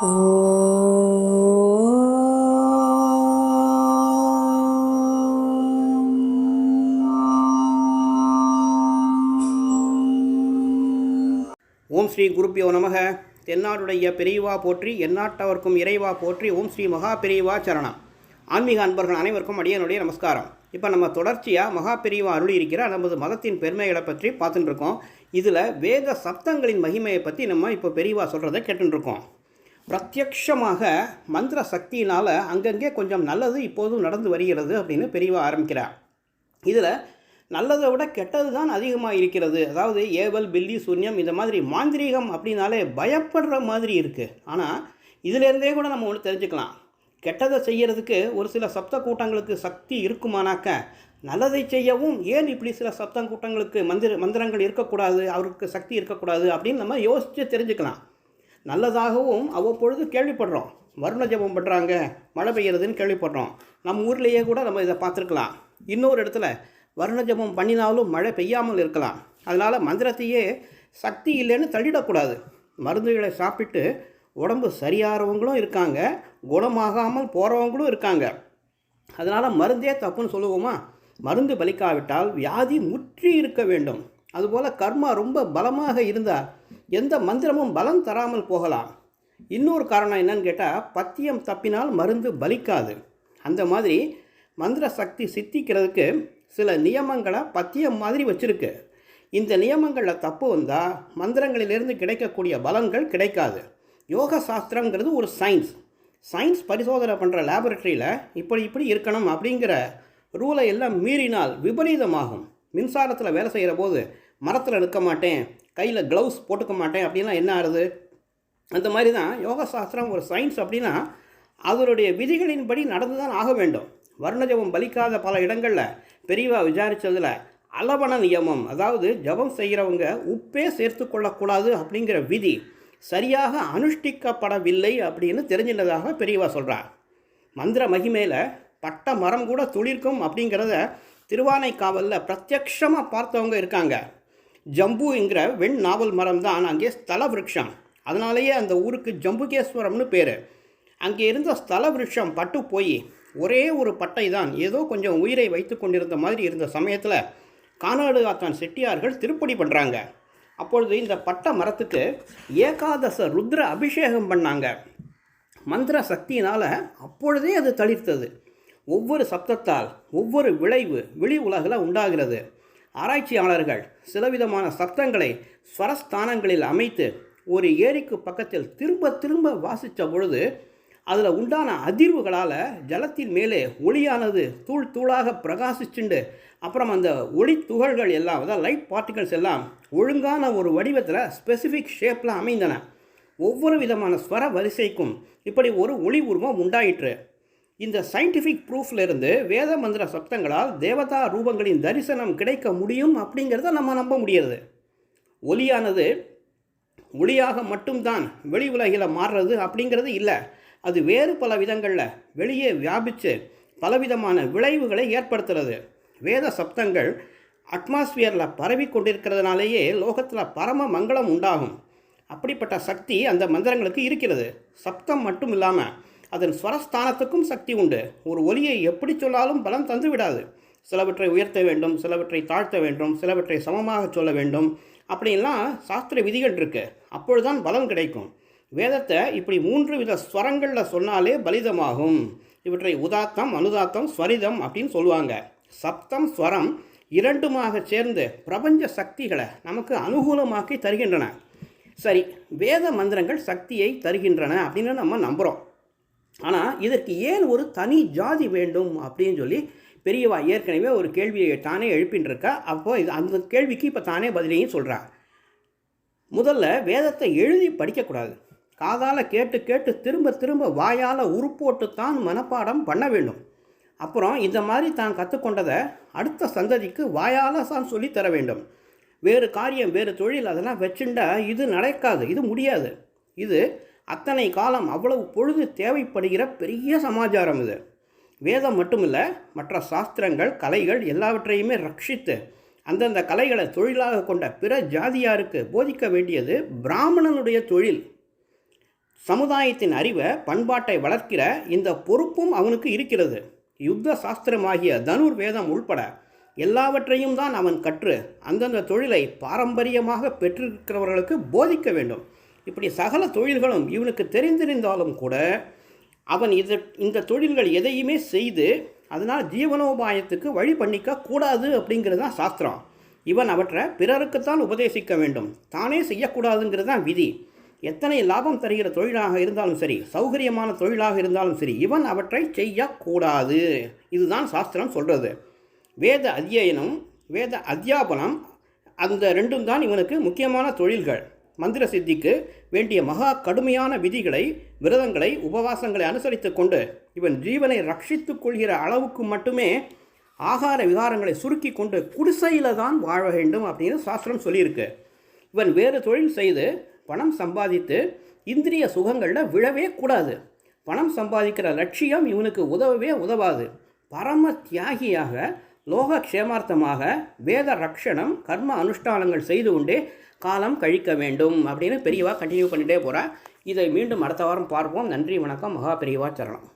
ஓம் ஸ்ரீ குருப்பியோ நமக. தென்னாடுடைய பெரியவா போற்றி எந்நாட்டவர்க்கும் இறைவா போற்றி ஓம் ஸ்ரீ மகா பெரியவா சரணம். ஆன்மீக அன்பர்கள் அனைவருக்கும் அடியனுடைய நமஸ்காரம். இப்போ நம்ம தொடர்ச்சியாக மகா பெரியவா அருளி இருக்கிற நமது மதத்தின் பெருமைகளை பற்றி பார்த்துட்டுருக்கோம் இதில் வேத சப்தங்களின் மகிமையை பற்றி நம்ம இப்போ பெரியவா சொல்கிறத கேட்டுருக்கோம் பிரத்யக்ஷமாக மந்திர சக்தியினால் அங்கங்கே கொஞ்சம் நல்லது இப்போதும் நடந்து வருகிறது அப்படின்னு பெரியவா ஆரம்பிக்கிறார். இதில் நல்லதை விட கெட்டது தான் அதிகமாக இருக்கிறது. அதாவது ஏவல் பில்லி சூன்யம் இந்த மாதிரி மாந்திரீகம் அப்படின்னாலே பயப்படுற மாதிரி இருக்குது ஆனால் இதிலேருந்தே கூட நம்ம ஒன்று தெரிஞ்சுக்கலாம். கெட்டதை செய்கிறதுக்கு ஒரு சில சப்த கூட்டங்களுக்கு சக்தி இருக்குமானாக்க நல்லதை செய்யவும் ஏன் இப்படி சில சப்த கூட்டங்களுக்கு மந்திர மந்திரங்கள் இருக்கக்கூடாது அவருக்கு சக்தி இருக்கக்கூடாது அப்படின்னு நம்ம யோசித்து தெரிஞ்சுக்கலாம். நல்லதாகவும் அவ்வப்பொழுது கேள்விப்படுறோம். வருண ஜபம் பண்ணுறாங்க மழை பெய்யறதுன்னு கேள்விப்படுறோம். நம்ம ஊர்லேயே கூட நம்ம இதை பார்த்துருக்கலாம். இன்னொரு இடத்துல வருண ஜபம் பண்ணினாலும் மழை பெய்யாமல் இருக்கலாம். அதனால் மந்திரத்தையே சக்தி இல்லைன்னு தள்ளிடக்கூடாது. மருந்துகளை சாப்பிட்டு உடம்பு சரியாகிறவங்களும் இருக்காங்க குணமாகாமல் போகிறவங்களும் இருக்காங்க. அதனால் மருந்தே தப்புன்னு சொல்லுவோமா? மருந்து பலிக்காவிட்டால் வியாதி முற்றி இருக்க வேண்டும். அதுபோல் கர்மா ரொம்ப பலமாக இருந்தால் எந்த மந்திரமும் பலம் தராமல் போகலாம். இன்னொரு காரணம் என்னன்னு கேட்டால் பத்தியம் தப்பினால் மருந்து பலிக்காது. அந்த மாதிரி மந்திர சக்தி சித்திக்கிறதுக்கு சில நியமங்களை பத்தியம் மாதிரி வச்சுருக்கு. இந்த நியமங்களில் தப்பு வந்தால் மந்திரங்களிலிருந்து கிடைக்கக்கூடிய பலன்கள் கிடைக்காது. யோக சாஸ்திரங்கிறது ஒரு சயின்ஸ். சயின்ஸ் பரிசோதனை பண்ணுற லேபரட்டரியில் இப்படி இப்படி இருக்கணும் அப்படிங்கிற ரூலை எல்லாம் மீறினால் விபரீதமாகும். மின்சாரத்தில் வேலை செய்கிற போது மரத்தில் நிற்க மாட்டேன் கையில் க்ளவுஸ் போட்டுக்க மாட்டேன் அப்படின்னா என்ன ஆகுது? அந்த மாதிரி தான் யோக சாஸ்திரம் ஒரு சயின்ஸ் அப்படின்னா அதனுடைய விதிகளின்படி நடந்து தான் ஆக வேண்டும். வர்ண ஜபம் பலிக்காத பல இடங்களில் பெரியவா விசாரித்ததில் அளவண நியமம் அதாவது ஜபம் செய்கிறவங்க உப்பே சேர்த்து கொள்ளக்கூடாது அப்படிங்கிற விதி சரியாக அனுஷ்டிக்கப்படவில்லை அப்படின்னு தெரிஞ்சினதாக பெரியவா சொல்கிறார் மந்திர மகிமையில் பட்ட மரம் கூட துளிர்க்கும் அப்படிங்கிறத திருவானைக்காவலில் பிரத்யக்ஷமாக பார்த்தவங்க இருக்காங்க. ஜம்புங்கிற வெண் நாவல் மரம் தான் அங்கே ஸ்தல விரக்ஷம் அதனாலேயே அந்த ஊருக்கு ஜம்புகேஸ்வரம்னு பேர். அங்கே இருந்த ஸ்தல விருட்சம் பட்டு போய் ஒரே ஒரு பட்டை தான் ஏதோ கொஞ்சம் உயிரை வைத்து கொண்டிருந்த மாதிரி இருந்த சமயத்தில் கானாடு ஆத்தான் செட்டியார்கள் திருப்படி பண்ணுறாங்க அப்பொழுது இந்த பட்ட மரத்துக்கு ஏகாதச ருத்ர அபிஷேகம் பண்ணாங்க. மந்திர சக்தியினால் அப்பொழுதே அது தளிர்த்தது. ஒவ்வொரு சப்தத்தால் ஒவ்வொரு விளைவு வெளி உலகில் உண்டாகிறது. ஆராய்ச்சியாளர்கள் சிலவிதமான சப்தங்களை ஸ்வரஸ்தானங்களில் அமைத்து ஒரு ஏரிக்கு பக்கத்தில் திரும்ப திரும்ப வாசித்த பொழுது அதில் உண்டான அதிர்வுகளால் ஜலத்தின் மேலே ஒளியானது தூள் தூளாக பிரகாசிச்சுண்டு அப்புறம் அந்த ஒளி துகள்கள் எல்லாம் அதாவது லைட் பார்ட்டிகல்ஸ் எல்லாம் ஒழுங்கான ஒரு வடிவத்தில் ஸ்பெசிஃபிக் ஷேப்பில் அமைந்தன. ஒவ்வொரு விதமான ஸ்வர வரிசைக்கும் இப்படி ஒரு ஒளி உருவம் உண்டாயிற்று. இந்த சயின்டிஃபிக் ப்ரூஃப்லேருந்து வேத மந்திர சப்தங்களால் தேவதா ரூபங்களின் தரிசனம் கிடைக்க முடியும் அப்படிங்கிறத நம்ம நம்ப முடியாது ஒலியானது ஒளியாக மட்டும்தான் வெளி உலகில் மாறுறது அப்படிங்கிறது இல்லை. அது வேறு பல விதங்களில் வெளியே வியாபித்து பலவிதமான விளைவுகளை ஏற்படுத்துறது. வேத சப்தங்கள் அட்மாஸ்பியரில் பரவி கொண்டிருக்கிறதுனாலேயே லோகத்தில் பரம மங்களம் உண்டாகும். அப்படிப்பட்ட சக்தி அந்த மந்திரங்களுக்கு இருக்கிறது. சப்தம் மட்டும் இல்லாமல் அதன் ஸ்வரஸ்தானத்துக்கும் சக்தி உண்டு. ஒரு ஒலியை எப்படி சொன்னாலும் பலம் தந்துவிடாது சிலவற்றை உயர்த்த வேண்டும் சிலவற்றை தாழ்த்த வேண்டும் சிலவற்றை சமமாக சொல்ல வேண்டும். அப்படின்லாம் சாஸ்திர விதிகள் இருக்குது அப்பொழுதுதான் பலம் கிடைக்கும். வேதத்தை இப்படி மூன்று வித ஸ்வரங்களில் சொன்னாலே பலிதமாகும். இவற்றை உதாத்தம் அனுதாத்தம் ஸ்வரிதம் அப்படின்னு சொல்லுவாங்க. சப்தம் ஸ்வரம் இரண்டுமாக சேர்ந்து பிரபஞ்ச சக்திகளை நமக்கு அனுகூலமாக்கி தருகின்றன. சரி வேத மந்திரங்கள் சக்தியை தருகின்றன அப்படின்னு நம்ம நம்புகிறோம் ஆனால் இதற்கு ஏன் ஒரு தனி ஜாதி வேண்டும் அப்படின்னு சொல்லி பெரியவா ஏற்கனவே ஒரு கேள்வியை தானே எழுப்பின்னு இருக்கா அப்போ இது அந்த கேள்விக்கு இப்போ தானே பதிலையும் சொல்கிறா முதல்ல வேதத்தை எழுதி படிக்கக்கூடாது. காதால் கேட்டு கேட்டு திரும்ப திரும்ப வாயால் உருப்போட்டு தான் மனப்பாடம் பண்ண வேண்டும். அப்புறம் இந்த மாதிரி தான் கற்றுக்கொண்டதை அடுத்த சந்ததிக்கு வாயால் தான் சொல்லி தர வேண்டும். வேறு காரியம் வேறு தொழில் அதெல்லாம் வச்சுண்டா இது நடக்காது இது முடியாது. இது அத்தனை காலம் அவ்வளவு பொழுது தேவைப்படுகிற பெரிய சமாச்சாரம் இது. வேதம் மட்டுமில்ல மற்ற சாஸ்திரங்கள் கலைகள் எல்லாவற்றையுமே ரட்சித்து அந்தந்த கலைகளை தொழிலாக கொண்ட பிற ஜாதியாருக்கு போதிக்க வேண்டியது பிராமணனுடைய தொழில். சமுதாயத்தின் அறிவை பண்பாட்டை வளர்க்கிற இந்த பொறுப்பும் அவனுக்கு இருக்கிறது. யுத்த சாஸ்திரமாகிய தனுர் வேதம் உள்பட எல்லாவற்றையும் தான் அவன் கற்று அந்தந்த தொழிலை பாரம்பரியமாக பெற்றிருக்கிறவர்களுக்கு போதிக்க வேண்டும். இப்படி சகல தொழில்களும் இவனுக்கு தெரிந்திருந்தாலும் கூட அவன் இது இந்த தொழில்கள் எதையுமே செய்து அதனால் ஜீவனோபாயத்துக்கு வழி பண்ணிக்க கூடாது அப்படிங்கிறது தான் சாஸ்திரம். இவன் அவற்றை பிறருக்குத்தான் உபதேசிக்க வேண்டும். தானே செய்யக்கூடாதுங்கிறது தான் விதி. எத்தனை லாபம் தருகிற தொழிலாக இருந்தாலும் சரி சௌகரியமான தொழிலாக இருந்தாலும் சரி இவன் அவற்றை செய்யக்கூடாது. இதுதான் சாஸ்திரம் சொல்கிறது வேத அத்தியனம் வேத அத்தியாபனம் அந்த ரெண்டும் தான் இவனுக்கு முக்கியமான தொழில்கள். மந்திர சித்திக்கு வேண்டிய மகா கடுமையான விதிகளை விரதங்களை உபவாசங்களை அனுசரித்து கொண்டு இவன் ஜீவனை ரட்சித்துக் கொள்கிற அளவுக்கு மட்டுமே ஆகார விகாரங்களை சுருக்கி கொண்டு குடிசையில் தான் வாழ வேண்டும் அப்படின்னு சாஸ்திரம் சொல்லியிருக்கு. இவன் வேறு தொழில் செய்து பணம் சம்பாதித்து இந்திரிய சுகங்களில் விழவே கூடாது. பணம் சம்பாதிக்கிற லட்சியம் இவனுக்கு உதவவே உதவாது. பரம தியாகியாக லோக க்ஷேமார்த்தமாக வேத ரக்ஷணம் கர்ம அனுஷ்டானங்கள் செய்து கொண்டே காலம் கழிக்க வேண்டும் அப்படின்னு பெரியவா கண்டினியூ பண்ணிகிட்டே போகிறா இதை மீண்டும் அடுத்த வாரம் பார்ப்போம். நன்றி வணக்கம். மகா பெரியவா சரணம்.